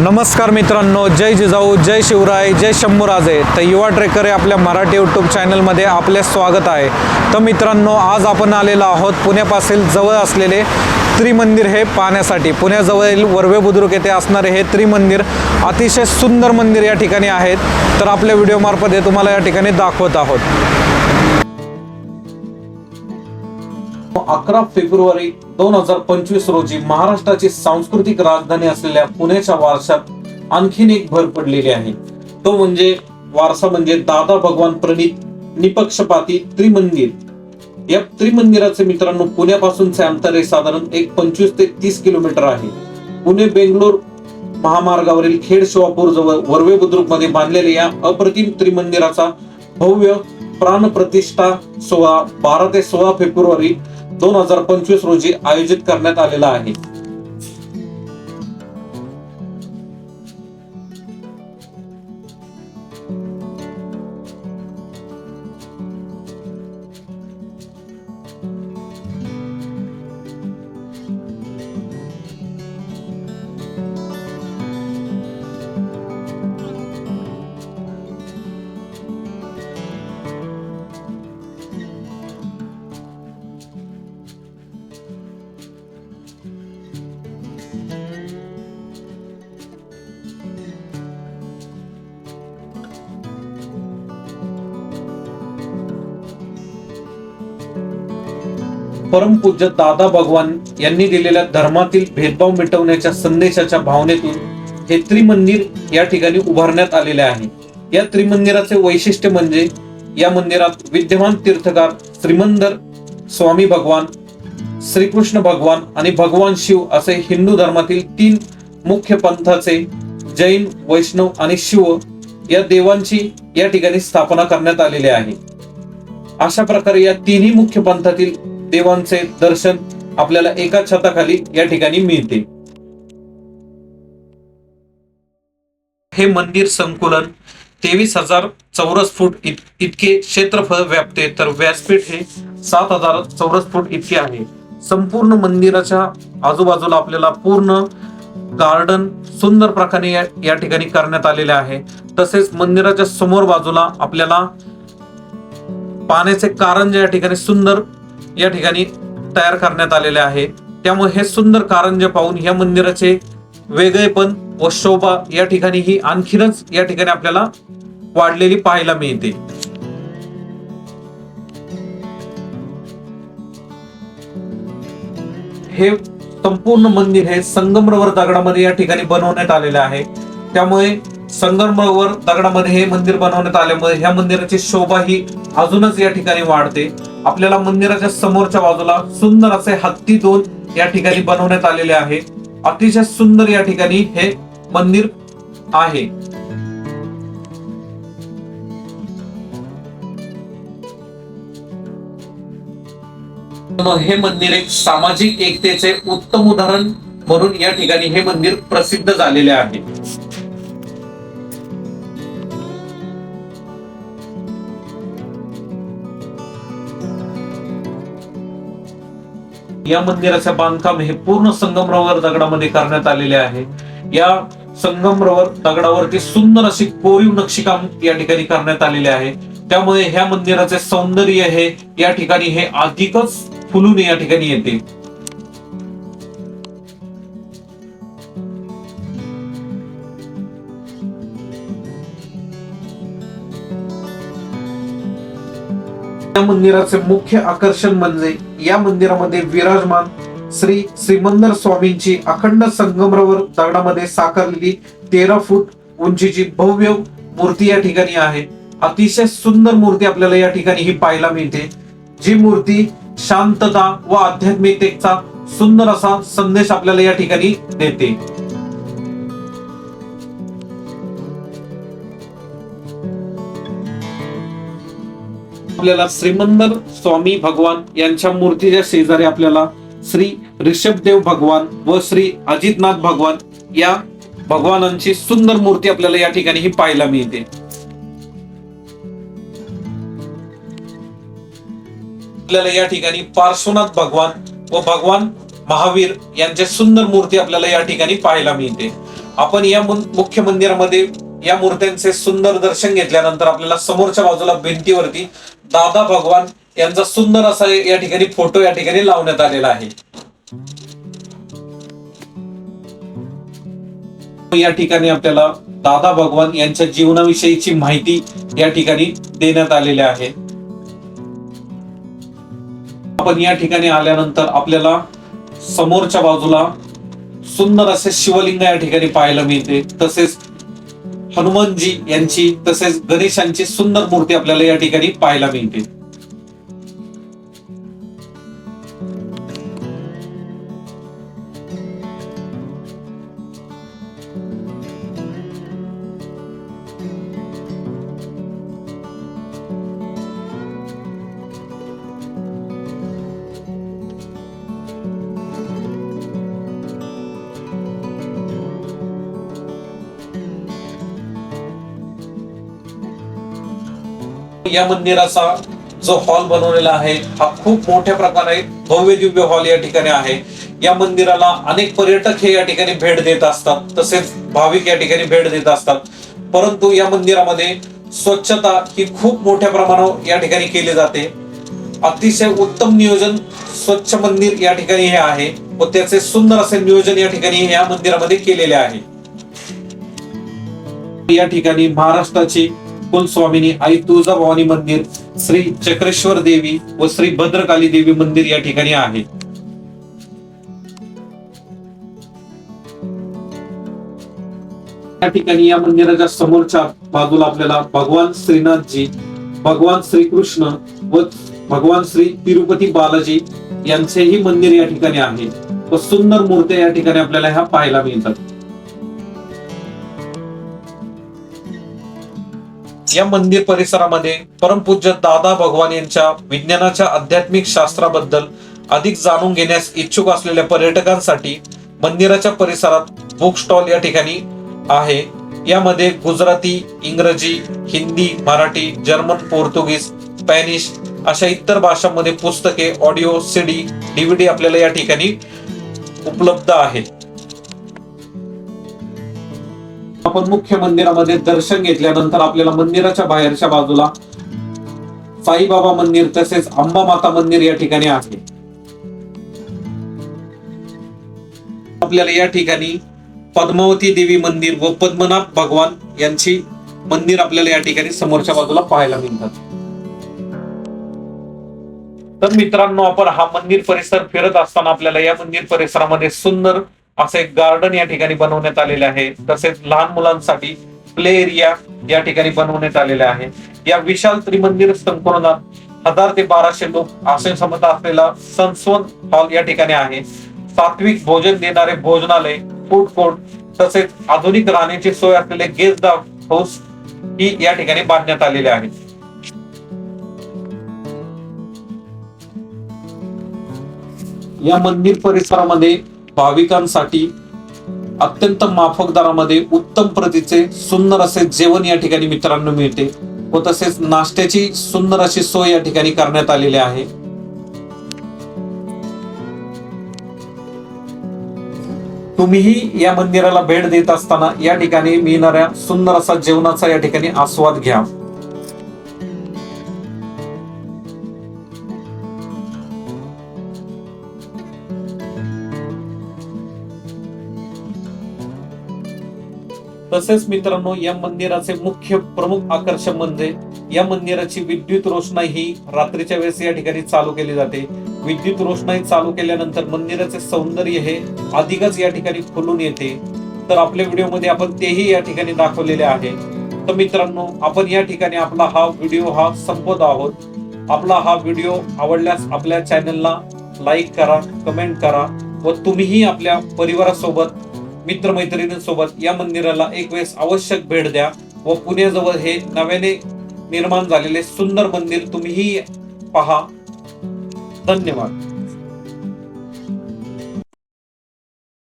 नमस्कार मित्रांनो जय जिजाऊ जय शिवराय जय शंभूराजे. तर युवा ट्रेकर हे आपल्या मराठी यूट्यूब चॅनलमध्ये आपले स्वागत आहे. तर मित्रांनो आज आपण आलेलो आहोत पुण्यापासून जवळ असलेले त्रिमंदिर हे पाहण्यासाठी. पुण्याजवळील वर्वे बुद्रुक येथे असणारे हे त्रिमंदिर अतिशय सुंदर मंदिर या ठिकाणी आहेत. तर आपल्या व्हिडिओमार्फत हे तुम्हाला या ठिकाणी दाखवत आहोत. अकरा फेब्रुवारी दोन हजार पंचवीस रोजी महाराष्ट्राची सांस्कृतिक राजधानी असलेल्या पुण्याच्या वारशात आणखीन एक भर पडलेली आहे. तो म्हणजे वारसा म्हणजे दादा भगवान प्रणित निपक्षपाती त्रिमंदिर. या त्रिमंदिराचे मित्रांनो पुण्यापासूनचे अंतर हे साधारण एक पंचवीस ते तीस किलोमीटर आहे. पुणे बेंगलोर महामार्गावरील खेड शिवापूर जवळ वर्वे बुद्रुकमध्ये बांधलेल्या या अप्रतिम त्रिमंदिराचा भव्य प्राणप्रतिष्ठा सोळा बारा ते सोळा फेब्रुवारी दोन हजार पंचवीस रोजी आयोजित करण्यात आलेला आहे. परमपूज्य दादा भगवान यांनी दिलेल्या धर्मातील भेदभाव मिटवण्याच्या संदेशाच्या भावनेतून हे त्रिमंदिर या ठिकाणी उभारण्यात आलेले आहे. या त्रिमंदिराचे वैशिष्ट्य म्हणजे या मंदिरात विद्यमान तीर्थकार श्रीमंदर स्वामी भगवान श्रीकृष्ण भगवान आणि भगवान शिव असे हिंदू धर्मातील तीन मुख्य पंथाचे जैन वैष्णव आणि शिव या देवांची या ठिकाणी स्थापना करण्यात आलेली आहे. अशा प्रकारे या तिन्ही मुख्य पंथातील देवांचे दर्शन आपल्याला एका छताखाली या ठिकाणी मिळते. हे मंदिर संकुलन तेवीस हजार चौरस फूट इत- इतके क्षेत्रफळ व्यापते. तर व्यासपीठ हे सात हजार चौरस फूट इतके आहे. संपूर्ण मंदिराच्या आजूबाजूला आपल्याला पूर्ण गार्डन सुंदर प्रकारे या- ठिकाणी करण्यात आलेले आहे. तसेच मंदिराच्या समोर बाजूला आपल्याला पाण्याचे कारंजे या ठिकाणी सुंदर या ठिकाणी तयार करण्यात आलेले आहे. त्यामुळे हे सुंदर कारंज पाहून या मंदिराचे वेगळेपण व शोभा या ठिकाणी ही आणखीनच या ठिकाणी आपल्याला वाढलेली पाहायला मिळते. हे संपूर्ण मंदिर हे संगमरवर दगडामध्ये या ठिकाणी बनवण्यात आलेले आहे. त्यामुळे संगमरवर दगडामध्ये हे मंदिर बनवण्यात आल्यामुळे ह्या मंदिराची शोभा ही अजूनच या ठिकाणी वाढते. आपल्याला मंदिराच्या समोरच्या बाजूला सुंदर असे हत्ती दोन या ठिकाणी बनवण्यात आलेले आहे. अतिशय सुंदर या ठिकाणी हे मंदिर आहे. मग हे मंदिर एक सामाजिक एकतेचे उत्तम उदाहरण म्हणून या ठिकाणी हे मंदिर प्रसिद्ध झालेले आहे. या मंदिराचे बांधकाम हे पूर्ण संगमरवर दगडामध्ये करण्यात आलेले आहे. या संगमरवर दगडावरती सुंदर अशी कोरीव नक्षीकाम या ठिकाणी करण्यात आलेले आहे. त्यामुळे ह्या मंदिराचे सौंदर्य हे या ठिकाणी हे अधिकच फुलून या ठिकाणी येते. या मंदिराचे मुख्य आकर्षण म्हणजे या मंदिरामध्ये विराजमान श्री श्रीमंदर स्वामींची अखंड संगमरवर दगडामध्ये साकारलेली तेरा फूट उंचीची भव्य मूर्ती या ठिकाणी आहे. अतिशय सुंदर मूर्ती आपल्याला या ठिकाणी ही पाहायला मिळते. जी मूर्ती शांतता व आध्यात्मिकतेचा सुंदर असा संदेश आपल्याला या ठिकाणी देते. आपल्याला श्रीमंदर स्वामी भगवान यांच्या मूर्तीच्या शेजारी आपल्याला श्री ऋषभदेव भगवान व श्री अजितनाथ भगवान या भगवानांची सुंदर मूर्ती आपल्याला या ठिकाणी ही पाहायला मिळते. आपल्याला या ठिकाणी पार्श्वनाथ भगवान व भगवान महावीर यांच्या सुंदर मूर्ती आपल्याला या ठिकाणी पाहायला मिळते. आपण या मुख्य मंदिरामध्ये या मूर्त्यांचे सुंदर दर्शन घेतल्यानंतर आपल्याला समोरच्या बाजूला भिंतीवरती दादा भगवान यांचा सुंदर असा या ठिकाणी फोटो या ठिकाणी लावण्यात आलेला आहे. या ठिकाणी आपल्याला दादा भगवान यांच्या जीवनाविषयीची माहिती या ठिकाणी देण्यात आलेली आहे. आपण या ठिकाणी आल्यानंतर आपल्याला समोरच्या बाजूला सुंदर असे शिवलिंग या ठिकाणी पाहायला मिळते. तसेच हनुमानजी यांची तसेच गणेशांची सुंदर मूर्ती आपल्याला या ठिकाणी पाहायला मिळते. या मंदिराचा जो हॉल बनवलेला आहे हा खूप मोठ्या प्रकारे भव्य दिव्य हॉल या ठिकाणी आहे. या मंदिराला अनेक पर्यटक हे या ठिकाणी भेट देत असतात तसेच भाविक या ठिकाणी भेट देत असतात. परंतु या मंदिरामध्ये स्वच्छता ही खूप मोठ्या प्रमाणावर या ठिकाणी केली जाते. अतिशय उत्तम नियोजन स्वच्छ मंदिर या ठिकाणी हे आहे व त्याचे सुंदर असे नियोजन या ठिकाणी या मंदिरामध्ये केलेले आहे. या ठिकाणी महाराष्ट्राची कुलस्वामिनी आई तुळजाभवानी मंदिर श्री चक्रेश्वर देवी व श्री भद्रकाली देवी मंदिर या ठिकाणी आहे. या ठिकाणी या मंदिराच्या समोरच्या बाजूला आपल्याला भगवान श्रीनाथजी भगवान श्रीकृष्ण व भगवान श्री तिरुपती बालाजी यांचेही मंदिर या ठिकाणी आहे. व सुंदर मूर्त्या या ठिकाणी आपल्याला ह्या पाहायला मिळतात. या मंदिर परिसरामध्ये परमपूज्य दादा भगवान यांच्या विज्ञानाच्या आध्यात्मिक शास्त्राबद्दल अधिक जाणून घेण्यास इच्छुक असलेल्या पर्यटकांसाठी मंदिराच्या परिसरात बुक स्टॉल या ठिकाणी आहे. यामध्ये गुजराती इंग्रजी Hindi Marathi German Portuguese Spanish अशा इतर भाषांमध्ये पुस्तके ऑडिओ सीडी डीव्हीडी आपल्याला या ठिकाणी उपलब्ध आहेत. आपण मुख्य मंदिरामध्ये दर्शन घेतल्यानंतर आपल्याला मंदिराच्या बाहेरच्या बाजूला साईबाबा मंदिर तसेच अंबा माता मंदिर या ठिकाणी आहे. आपल्याला या ठिकाणी पद्मावती देवी मंदिर व पद्मनाभ भगवान यांची मंदिर आपल्याला या ठिकाणी समोरच्या बाजूला पाहायला मिळतात. तर मित्रांनो आपण हा मंदिर परिसर फिरत असताना आपल्याला या मंदिर परिसरामध्ये सुंदर असे गार्डन या ठिकाणी बनवण्यात आलेले आहे. तसेच लहान मुलांसाठी प्ले एरिया या ठिकाणी बनवण्यात आलेले आहे. या विशाल त्रिमंदिर संकुलनात हजार ते बाराशे लोक असे क्षमता असलेला संस्वन हॉल या ठिकाणी आहे. सात्विक भोजन देणारे भोजनालय फूड कोर्ट तसेच आधुनिक राहण्याची सोय असलेले गेस्ट हाऊस ही या ठिकाणी बांधण्यात आलेले आहे. या मंदिर परिसरामध्ये भाविकांसाठी अत्यंत माफक दरामध्ये उत्तम प्रतीचे सुंदर असे जेवण या ठिकाणी मित्रांनो मिळते व तसेच नाश्त्याची सुंदर अशी सोय या ठिकाणी करण्यात आलेली आहे. तुम्हीही या मंदिराला भेट देत असताना या ठिकाणी मिळणाऱ्या सुंदर असा जेवणाचा या ठिकाणी आस्वाद घ्या. तसेच मित्रांनो या मंदिराचे मुख्य प्रमुख आकर्षण म्हणजे या मंदिराची विद्युत रोषणाई ही रात्रीच्या वेळेस या ठिकाणी चालू केली जाते. विद्युत रोषणाई चालू केल्यानंतर मंदिराचे सौंदर्य हे अधिकच या ठिकाणी खुलून येते. तर आपल्या व्हिडिओमध्ये आपण तेही या ठिकाणी दाखवलेले आहे. तर मित्रांनो आपण या ठिकाणी आपला हा व्हिडिओ हा संपवत आहोत. आपला हा व्हिडिओ आवडल्यास आपल्या चॅनलला लाईक करा कमेंट करा व तुम्हीही आपल्या परिवारासोबत मित्रमैत्रिणींसोबत या मंदिराला एक वेळेस आवश्यक भेट द्या व पुण्याजवळ हे नव्याने निर्माण झालेले सुंदर मंदिर तुम्हीही पहा. धन्यवाद.